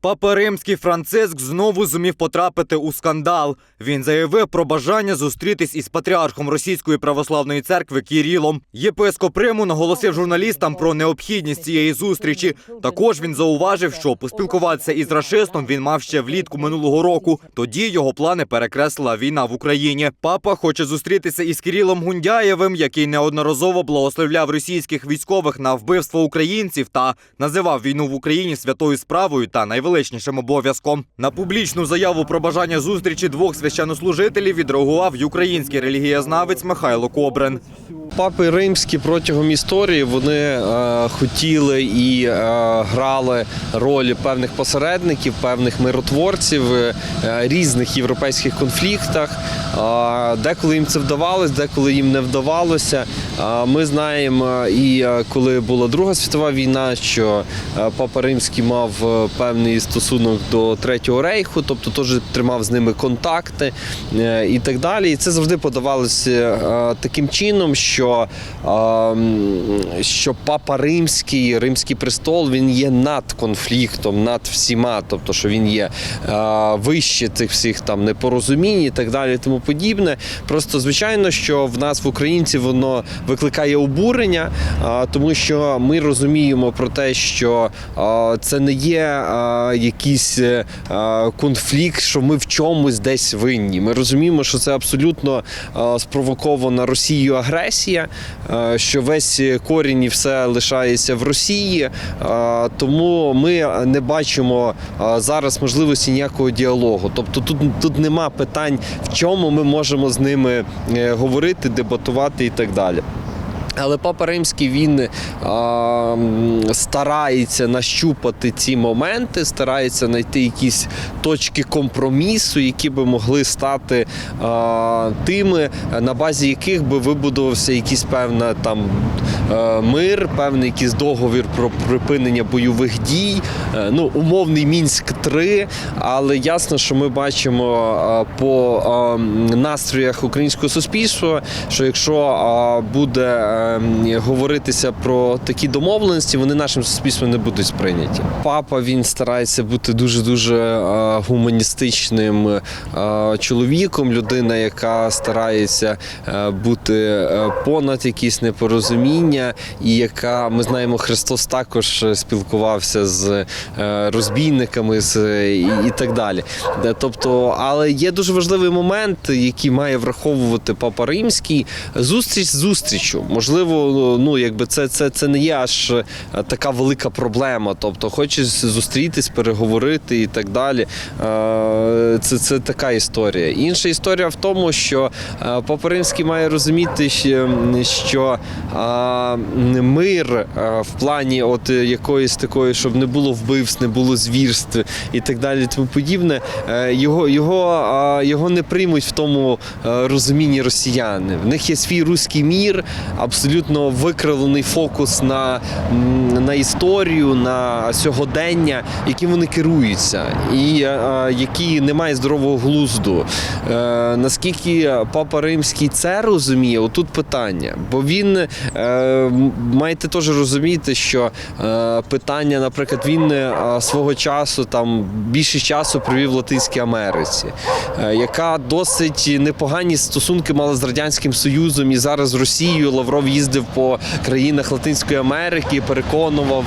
Папа Римський Франциск знову зумів потрапити у скандал. Він заявив про бажання зустрітись із патріархом Російської православної церкви Кірілом. Єпископ Риму наголосив журналістам про необхідність цієї зустрічі. Також він зауважив, що поспілкуватися із рашистом він мав ще влітку минулого року. Тоді його плани перекреслила війна в Україні. Папа хоче зустрітися із Кірілом Гундяєвим, який неодноразово благословляв російських військових на вбивство українців та називав війну в Україні святою справою та найвеличнішим обов'язком. На публічну заяву про бажання зустрічі двох священнослужителів відреагував український релігієзнавець Михайло Кобрин. Папи римські протягом історії вони е, хотіли і е, грали ролі певних посередників, певних миротворців е, різних європейських конфліктах. Е, деколи їм це вдавалось, деколи їм не вдавалося. Е, ми знаємо, і е, коли була Друга світова війна, що е, Папа Римський мав е, певний стосунок до Третього рейху, тобто теж тримав з ними контакти е, і так далі. І це завжди подавалося е, таким чином, що, е, що Папа Римський, Римський престол, він є над конфліктом, над всіма, тобто, що він є е, вище цих всіх там непорозумінь і так далі, тому подібне. Просто звичайно, що в нас в українців воно викликає обурення, тому що ми розуміємо про те, що це не є якийсь е, конфлікт, що ми в чомусь десь винні. Ми розуміємо, що це абсолютно спровокована Росією агресія, що весь корінь і все лишається в Росії. Тому ми не бачимо зараз можливості ніякого діалогу. Тобто тут, тут нема питань, в чому ми можемо з ними е, говорити, дебатувати і так далі. Але Папа Римський він а, старається нащупати ці моменти, старається знайти якісь точки компромісу, які би могли стати а, тими, на базі яких би вибудувався якийсь певна там е, мир, певний якийсь договір про припинення бойових дій. Е, Ну, умовний Мінськ 3 але ясно, що ми бачимо по настроях українського суспільства, що якщо буде е, говоритися про такі домовленості, вони нашим суспільством не будуть сприйняті. Папа він старається бути дуже дуже гуманістичним е, чоловіком, людина, яка старається е, бути е, понад якісь непорозуміння, і яка ми знаємо, Христос також спілкувався з розбійниками з і, так далі. Тобто, але є дуже важливий момент, який має враховувати Папа Римський. Зустріч з зустрічю. Можливо, ну якби це, це, це не є аж е, така велика проблема. Тобто, хочеш зустрітись, переговорити і так далі. Е, Це, це така історія. Інша історія в тому, що е, Папа має розуміти, що- мир в плані от якоїсь такої, щоб не було вбивств, не було звірств і так далі, тому подібне, його, його, його не приймуть в тому розумінні росіяни. В них є свій руський мір, викривлений фокус на, на історію, на сьогодення, яким вони керуються, і е, е, які не мають здорового глузду. Е, Наскільки Папа Римський це розуміє, отут питання. Бо він е, маєте теж розуміти, що е, питання, наприклад, він е, свого часу там більше часу провів в Латинській Америці, е, яка досить непогані стосунки мала з Радянським Союзом і зараз з Росією. Лавров їздив по країнах Латинської Америки переконував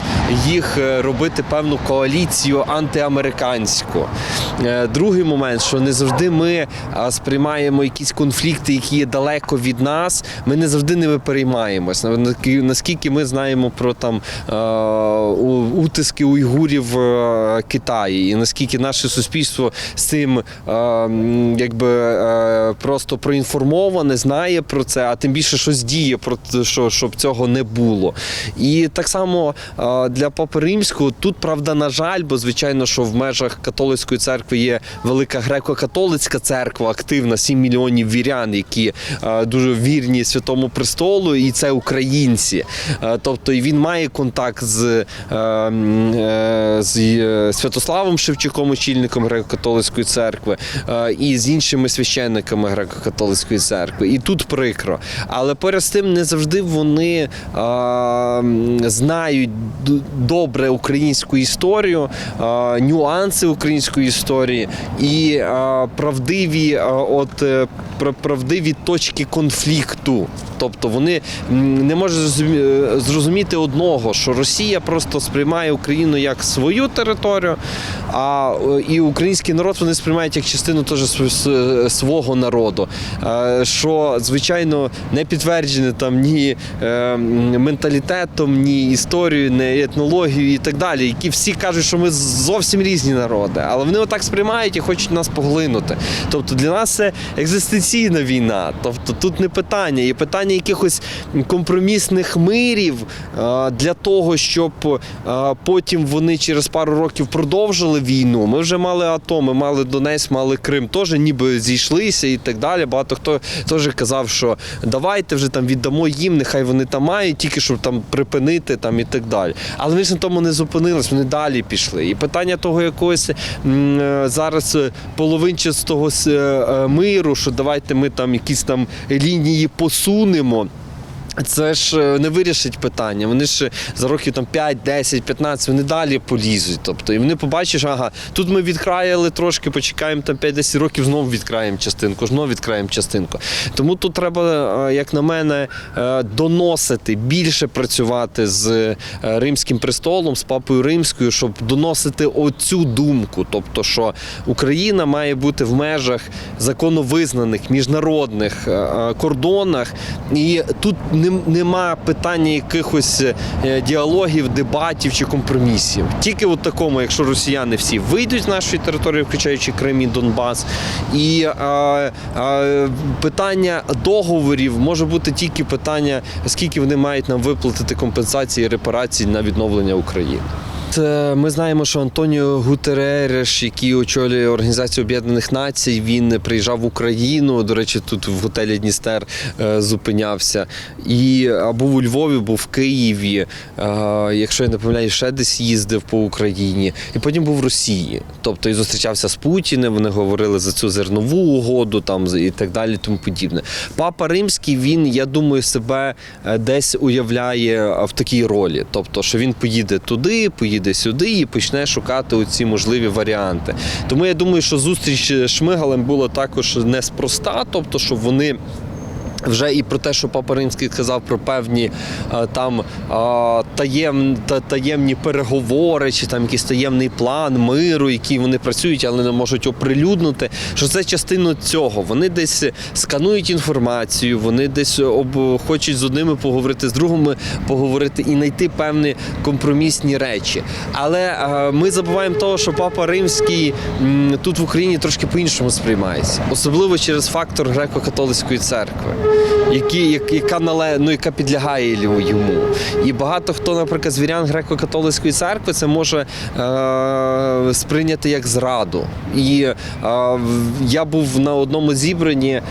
їх е, робити певну коаліцію антиамериканську. Е, Другий момент, що не завжди ми сприймаємо якісь конфлікти, які є далеко від нас. Ми не завжди ними переймаємось. Наскільки- ми знаємо про там е, утиски уйгурів в Китаї, і наскільки наше суспільство з цим е, якби е, просто проінформоване, знає про це, а тим більше щось діє що щоб цього не було. І так само для Папи Римського тут правда, на жаль, бо звичайно, що в межах католицької церкви є велика греко-католицька церква, активна, 7 мільйонів вірян, які дуже вірні святому престолу, і це українці. Тобто, і він має контакт з, е, з е, Святославом Шевчуком, очільником греко-католицької церкви, і з іншими священниками греко-католицької церкви. І тут прикро. Але поряд з тим не завжди. Завжди вони а, знають добре українську історію, а, нюанси української історії і а, правдиві, а, от, е, правдиві точки конфлікту. Тобто вони не можуть е, зрозуміти одного, що Росія просто сприймає Україну як свою територію, а е, і український народ вони сприймають як частину теж свого народу. Що, звичайно, не підтверджене там ні е, менталітетом, ні історією, ні етнологією і так далі. Які всі кажуть, що ми зовсім різні народи, але вони отак сприймають і хочуть нас поглинути. Тобто для нас це екзистенційна війна. Тобто тут не питання, є питання якихось компромісних мирів е, для того, щоб е, потім вони через пару років продовжили війну. Ми вже мали АТО, ми мали Донець, мали Крим, теж ніби зійшлися і так далі. Багато хто теж казав, що давайте вже там віддамо їм, нехай вони там мають, тільки щоб там припинити там і так далі. Але вони ж на тому не зупинились, вони далі пішли. І питання того якогось е, зараз е, половинчастого е, миру, що давайте ми там якісь там лінії посунемо. Це ж е, не вирішить питання. Вони ж за років там 5, 10, 15, вони далі полізуть. Тобто, і вони побачиш, ага, тут ми відкраяли трошки, почекаємо там 5-10 років, знову відкраємо частинку, знову відкраємо частинку. Тому тут треба, е, як на мене, е, доносити, більше працювати з римським престолом, з папою римською, щоб доносити оцю думку. Тобто, що Україна має бути в межах законовизнаних міжнародних кордонах, і тут нем- нема питання якихось е, діалогів, дебатів чи компромісів. Тільки в такому, якщо росіяни всі вийдуть з нашої території, включаючи Крим і Донбас, і е, е, питання договорів може бути тільки питання, скільки вони мають нам виплатити компенсації репарації на відновлення України. Е, Ми знаємо, що Антоніо Гутеререш, який очолює Організацію Об'єднаних Націй, він приїжджав в Україну. До речі, тут в готелі Дністер е, зупинявся. І був у Львові, був в Києві. е, Якщо я не помиляю, ще десь їздив по Україні. І потім був в Росії. Тобто і зустрічався з Путіним. Вони говорили за цю зернову угоду, там і так далі, тому подібне. Папа Римський, він, я думаю, себе десь уявляє в такій ролі. Тобто, що він поїде туди, поїде сюди і почне шукати оці можливі варіанти. Тому я думаю, що зустріч з Шмигалем була також неспроста, тобто, щоб вони. Вже і про те, що Папа Римський сказав про певні е, там е, таєм, та, таємні переговори, чи там якийсь таємний план миру, який вони працюють, але не можуть оприлюднити. Що це частина цього. Вони десь сканують інформацію, вони десь об, хочуть з одними поговорити, з другими поговорити і знайти певні компромісні речі. Але е, ми забуваємо того, що Папа Римський тут в Україні трошки по-іншому сприймається, особливо через фактор греко-католицької церкви які, як- яка нале, ну, яка підлягає йому. І багато хто, наприклад, з вірян греко-католицької церкви це може е, сприйняти як зраду. І е, я був на одному зібранні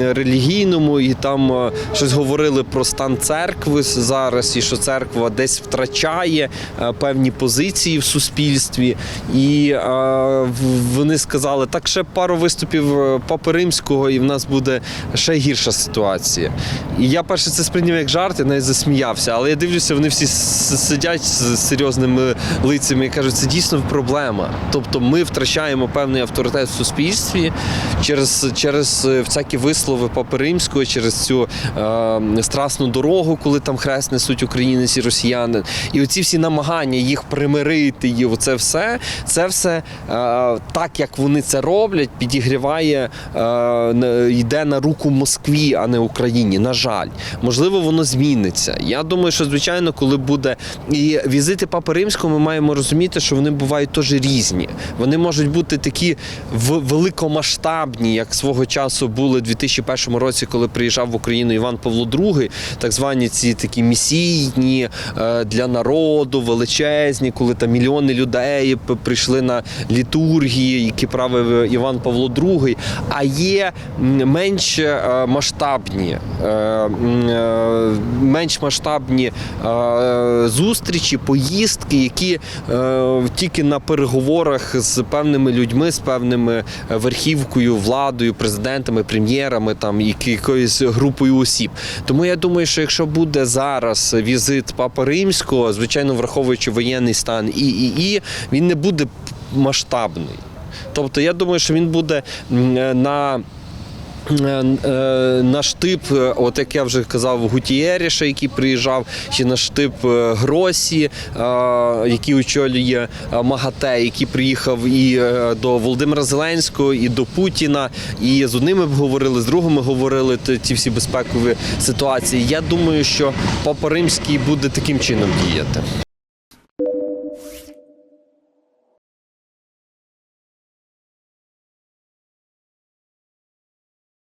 релігійному, і там е, щось говорили про стан церкви зараз, і що церква десь втрачає е, певні позиції в суспільстві. І е, вони сказали, так ще пару виступів е, Папи Римського, і в нас буде ще гірша ситуація. І я перше це сприйняв як жарт, я навіть засміявся. Але я дивлюся, вони всі сидять з серйозними лицями і кажуть, це дійсно проблема. Тобто ми втрачаємо певний авторитет в суспільстві через, через е, всякі вислови Папи Римського, через цю е, страсну дорогу, коли там хрест несуть українець і росіяни. І оці всі намагання їх примирити, і оце все, це все е, так, як вони це роблять, підігріває, е, йде на руку Москві, а не Україні. На жаль, можливо, воно зміниться. Я думаю, що звичайно, коли буде і візити Папи Римського, ми маємо розуміти, що вони бувають теж різні. Вони можуть бути такі великомасштабні, як свого часу були у 2001 році, коли приїжджав в Україну Іван Павло II, так звані ці такі місійні е, для народу, величезні, коли там мільйони людей прийшли на літургії, які правив Іван Павло II. А є менш е, е, е, менш масштабні е, зустрічі, поїздки, які тільки на переговорах з певними людьми, з певними верхівкою, владою, президентами, прем'єрами, там які- якоюсь групою осіб. Тому я думаю, що якщо буде зараз візит Папи Римського, звичайно, враховуючи воєнний стан і, і, і він не буде масштабний. Тобто, я думаю, що він буде на. Е, е, На штип, е, от як я вже казав, Гутієріша, який приїжджав, чи на штип е, Гросі, який очолює МАГАТЕ, який приїхав і до Володимира Зеленського, і до Путіна, і з одними говорили, з другими говорили ті всі безпекові ситуації. Я думаю, що Папа Римський буде таким чином діяти.